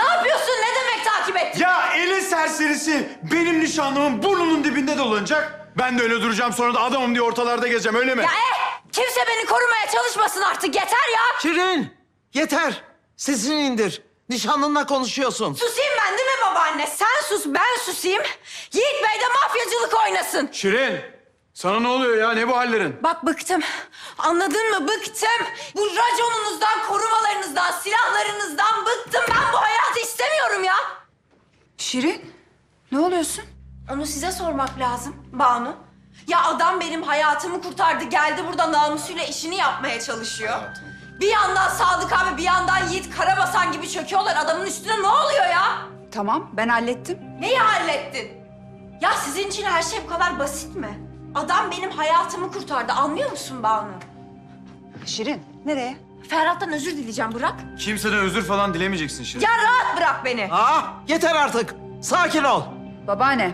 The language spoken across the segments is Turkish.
Ne yapıyorsun? Ne demek takip ettin? Ya elin serserisi benim nişanlımın burnunun dibinde dolanacak. Ben de öyle duracağım sonra da adamım diye ortalarda gezeceğim öyle mi? Ya eh! Kimse beni korumaya çalışmasın artık. Yeter ya. Şirin, yeter. Sesini indir. Nişanlınla konuşuyorsun. Susayım ben değil mi babaanne? Sen sus, ben susayım. Yiğit Bey de mafyacılık oynasın. Şirin sana ne oluyor ya ne bu hallerin? Bak bıktım. Anladın mı? Bıktım. Bu raconunuzdan, korumalarınızdan, silahlarınızdan bıktım. Ben bu hayatı istemiyorum ya. Şirin, ne oluyorsun? Onu size sormak lazım Banu. Ya adam benim hayatımı kurtardı. Geldi burada namusuyla işini yapmaya çalışıyor. Bir yandan Sadık abi, bir yandan Yiğit Karabasan gibi çöküyorlar adamın üstüne. Ne oluyor ya? Tamam, ben hallettim. Neyi hallettin? Ya sizin için her şey bu kadar basit mi? Adam benim hayatımı kurtardı. Anlıyor musun Banu? Şirin, nereye? Ferhat'tan özür dileyeceğim. Bırak. Kimseden özür falan dilemeyeceksin Şirin. Ya rahat bırak beni. Aa, yeter artık. Sakin ol. Babaanne.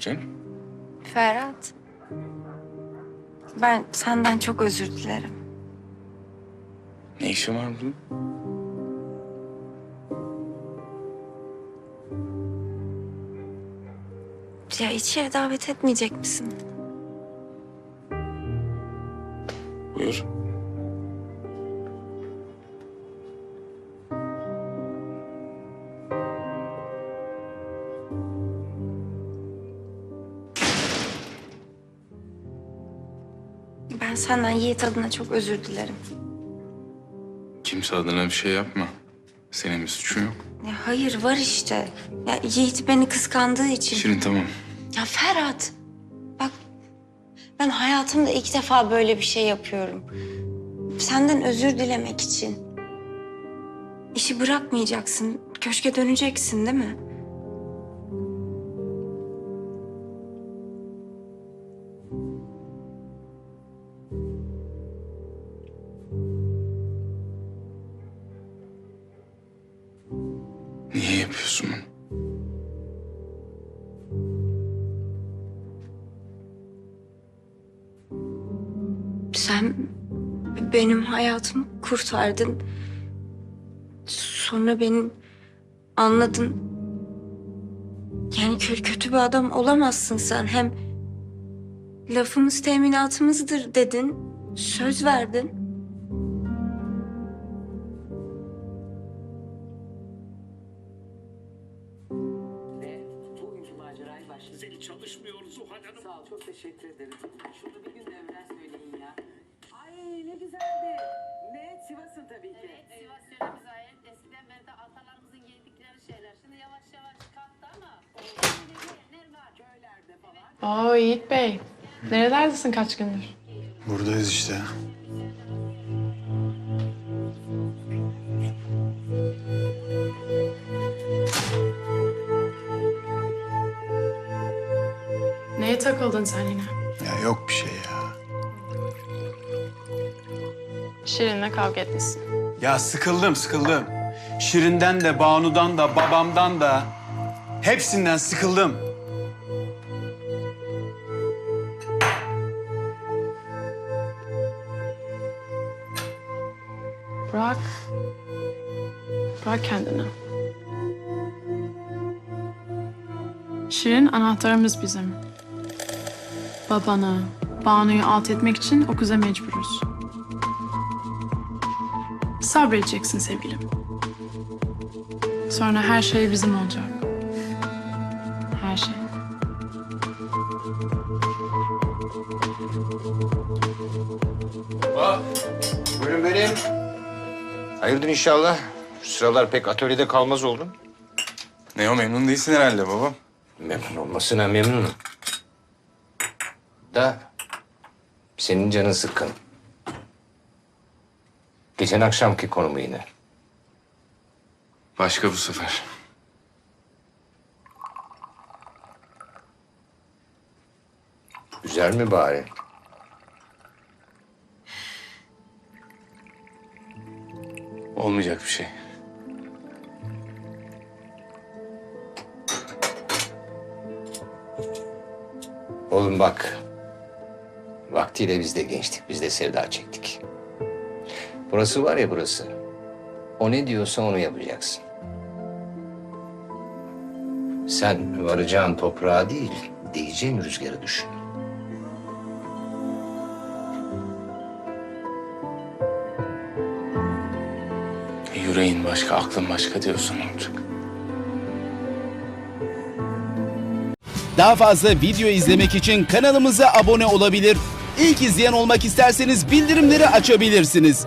Şirin, Ferhat. Ben senden çok özür dilerim. ne işin var burada? Ya içeri davet etmeyecek misin? Buyur. Senden Yiğit adına çok özür dilerim. Kimse adına bir şey yapma. Senin bir suçun yok. Ya hayır var işte. Ya Yiğit beni kıskandığı için. Şirin tamam. Ya Ferhat. Bak ben hayatımda ilk defa böyle bir şey yapıyorum. Senden özür dilemek için. İşi bırakmayacaksın. Köşke döneceksin değil mi? Sen benim hayatımı kurtardın. Sonra beni anladın. Yani kö- kötü bir adam olamazsın sen. Hem lafımız teminatımızdır dedin. Söz verdin. çalışmıyoruz Zuhal Hanım. Sağ ol, çok teşekkür ederim. Şunu bir gün de Tabii ki. Evet, Sivas yöremize ait. Eskiden beri de atalarımızın giydikleri şeyler. Şimdi yavaş yavaş kalktı ama giyenler var. Köylerde falan. Oo Yiğit Bey. Nerelerdesin kaç gündür? Buradayız işte. Neye takıldın sen yine? Ya yok bir şey ya. Şirin'le kavga etmişsin. Ya sıkıldım sıkıldım. Şirin'den de Banu'dan da babamdan da hepsinden sıkıldım. Bırak. Bırak kendini. Şirin anahtarımız bizim. Babanı, Banu'yu alt etmek için o kıza mecburuz. Sabredeceksin sevgilim. Sonra her şey bizim olacak. her şey. Buyurun benim. Hayırdır inşallah. Şu sıralar pek atölyede kalmaz oldun. Ne o memnun değilsin herhalde babam. Memnun olmasına memnunum. Da senin canın sıkkın. Geçen akşamki konumu yine. Başka bu sefer. Güzel mi bari? Olmayacak bir şey. Oğlum bak. Vaktiyle biz de gençtik, biz de sevda çektik. Burası var ya burası. O ne diyorsa onu yapacaksın. Sen varacağın toprağa değil, değeceğin rüzgarı düşün. Yüreğin başka, aklın başka diyorsun olacak. Daha fazla video izlemek için kanalımıza abone olabilir. İlk izleyen olmak isterseniz bildirimleri açabilirsiniz.